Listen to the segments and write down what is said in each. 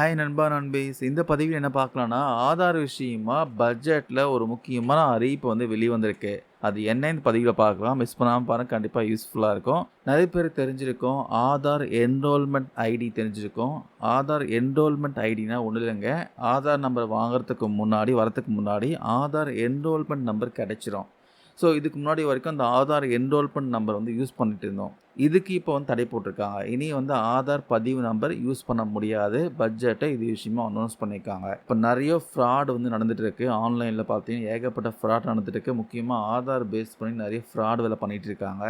Hi நண்பா நண்பீஸ். இந்த பதிவில் என்ன பார்க்கலான்னா ஆதார் விஷயமா பட்ஜெட்டில் ஒரு முக்கியமான அறிவிப்பு வந்து வெளியே வந்திருக்கு அது என்ன? இந்த பதிவில் பார்க்கலாம். மிஸ் பண்ணாமல் பாருங்க. கண்டிப்பாக யூஸ்ஃபுல்லாக இருக்கும். நிறைய பேர் தெரிஞ்சிருக்கும். ஆதார் என்ரோல்மெண்ட் ஐடி தெரிஞ்சிருக்கும். ஆதார் என்ரோல்மெண்ட் ஐடினா ஒன்றும் இல்லைங்க. ஆதார் நம்பர் வாங்குறதுக்கு முன்னாடி வரத்துக்கு முன்னாடி ஆதார் என்ரோல்மெண்ட் நம்பர் கிடைச்சிரும். ஸோ இதுக்கு முன்னாடி வரைக்கும் அந்த ஆதார் என்ரோல்மெண்ட் நம்பர் வந்து யூஸ் பண்ணிட்டு இருந்தோம். இதுக்கு இப்போ வந்து தடை போட்டிருக்காங்க. இனி வந்து ஆதார் பதிவு நம்பர் யூஸ் பண்ண முடியாது. பட்ஜெட்டை இது விஷயமா அனௌன்ஸ் பண்ணியிருக்காங்க. இப்போ நிறைய ஃப்ராட் வந்து நடந்துட்டு இருக்கு. ஆன்லைனில் பார்த்தீங்கன்னா ஏகப்பட்ட ஃப்ராட் நடந்துட்டு இருக்கு. முக்கியமாக ஆதார் பேஸ் பண்ணி நிறைய ஃப்ராட் வேலை பண்ணிட்டு இருக்காங்க.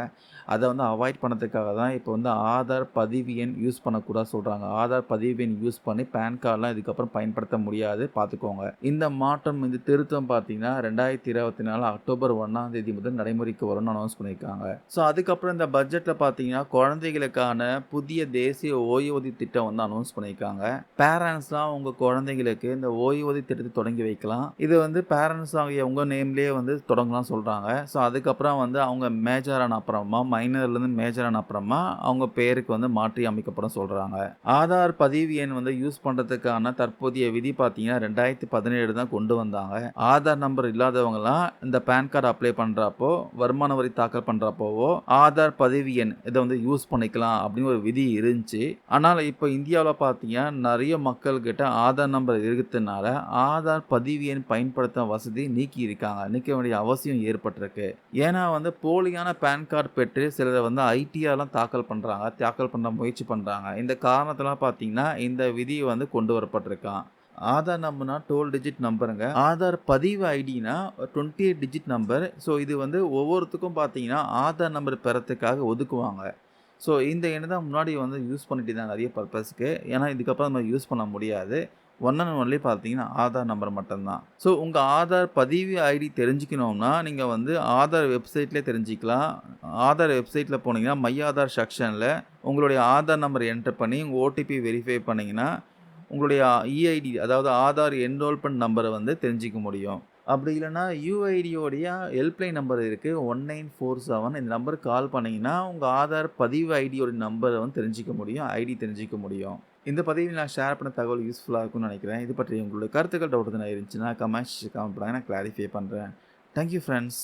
அதை வந்து அவாய்ட் பண்ணதுக்காக தான் இப்போ வந்து ஆதார் பதிவு எண் யூஸ் பண்ணக்கூடாது சொல்கிறாங்க ஆதார் பதிவு எண் யூஸ் பண்ணி பேன் கார்டெலாம் இதுக்கப்புறம் பயன்படுத்த முடியாது. பார்த்துக்கோங்க. இந்த மாற்றம் இந்த திருத்தம் பார்த்தீங்கன்னா ரெண்டாயிரத்தி இருபத்தி நாலு அக்டோபர் ஒன்றாம் தேதி முதல் நடைமுறைக்கு வரும்னு அனௌன்ஸ் பண்ணியிருக்காங்க. ஸோ அதுக்கப்புறம் இந்த பட்ஜெட்டில் பார்த்தீங்கன்னா குழந்தைகளுக்கான புதிய தேசிய ஓய்வூதிய திட்டம் வந்து அனௌன்ஸ் பண்ணியிருக்காங்க. பேரண்ட்ஸ்லாம் உங்கள் குழந்தைங்களுக்கு இந்த ஓய்வூதிய திட்டத்தை தொடங்கி வைக்கலாம். இது வந்து பேரண்ட்ஸ் ஆகிய உங்கள் நேம்லேயே வந்து தொடங்கலாம் சொல்கிறாங்க ஸோ அதுக்கப்புறம் வந்து அவங்க மேஜர் ஆன அப்புறமா மைனர்லேருந்து மேஜர் ஆன அப்புறமா அவங்க பேருக்கு வந்து மாற்றி அமைக்கப்படும் சொல்கிறாங்க ஆதார் பதிவு எண் வந்து யூஸ் பண்ணுறதுக்கான தற்போதைய விதி பார்த்தீங்கன்னா ரெண்டாயிரத்தி பதினேழு தான் கொண்டு வந்தாங்க. ஆதார் நம்பர் இல்லாதவங்கலாம் இந்த பேன் கார்டு அப்ளை பண்ணுறப்போ வருமான வரி தாக்கல் பண்ணுறப்போவோ ஆதார் பதிவு எண் இதை வந்து யூஸ் பண்ணிக்கலாம் அப்படின்னு ஒரு விதி இருந்துச்சு. ஆனால் இப்போ இந்தியாவில் பார்த்தீங்கன்னா நிறைய மக்கள்கிட்ட ஆதார் நம்பர் இருக்கிறதுனால ஆதார் பதிவு எண் பயன்படுத்த வசதி நீக்கி இருக்காங்க. நீக்க வேண்டிய அவசியம் ஏற்பட்டிருக்கு. ஏன்னா வந்து போலியான பேன் கார்டு பெற்று சிலரை வந்து ஐடிஆர்லாம் தாக்கல் பண்ணுறாங்க தாக்கல் பண்ண முயற்சி பண்ணுறாங்க இந்த காரணத்தெல்லாம் பார்த்தீங்கன்னா இந்த விதியை வந்து கொண்டு வரப்பட்டிருக்கான். ஆதார் நம்பர்னா டுவெல் டிஜிட் நம்பருங்க. ஆதார் பதிவு ஐடினா twenty eight digit number so இது வந்து ஒவ்வொருத்துக்கும் பார்த்தீங்கன்னா ஆதார் நம்பர் பெறத்துக்காக ஒதுக்குவாங்க. ஸோ இந்த எண்ணை தான் முன்னாடி வந்து யூஸ் பண்ணிட்டு தான் நிறைய பர்பஸ்க்கு ஏன்னா இதுக்கப்புறம் நம்ம யூஸ் பண்ண முடியாது. ஒன் அண்ட் ஒன்லி பார்த்தீங்கன்னா ஆதார் நம்பர் மட்டும்தான். ஸோ உங்கள் ஆதார் பதிவு ஐடி தெரிஞ்சுக்கணும்னா நீங்கள் வந்து ஆதார் வெப்சைட்லேயே தெரிஞ்சிக்கலாம். ஆதார் வெப்சைட்டில் போனீங்கன்னா மை ஆதார் செக்ஷனில் உங்களுடைய ஆதார் நம்பர் என்டர் பண்ணி உங்கள் ஓடிபி வெரிஃபை பண்ணிங்கன்னா உங்களுடைய இஐடி அதாவது ஆதார் என்ரோல்மெண்ட் நம்பரை வந்து தெரிஞ்சிக்க முடியும். அப்படி இல்லைன்னா யூஐடியோடைய ஹெல்ப்லைன் நம்பர் இருக்குது ஒன் நைன் ஃபோர் செவன் இந்த நம்பருக்கு கால் பண்ணிங்கன்னா உங்கள் ஆதார் பதிவு ஐடியோட நம்பரை வந்து தெரிஞ்சிக்க முடியும் ஐடி தெரிஞ்சிக்க முடியும். இந்த பதிவில் நான் ஷேர் பண்ண தகவல் யூஸ்ஃபுல்லாக இருக்கும்னு நினைக்கிறேன். இது பற்றி உங்களுடைய கருத்துக்கள் டவுட் எதுனா இருந்துச்சுன்னா கமெண்ட்ஸ் கமெண்ட் பண்ணாங்க நான் கிளாரிஃபை பண்ணுறேன் தேங்க்யூ ஃப்ரெண்ட்ஸ்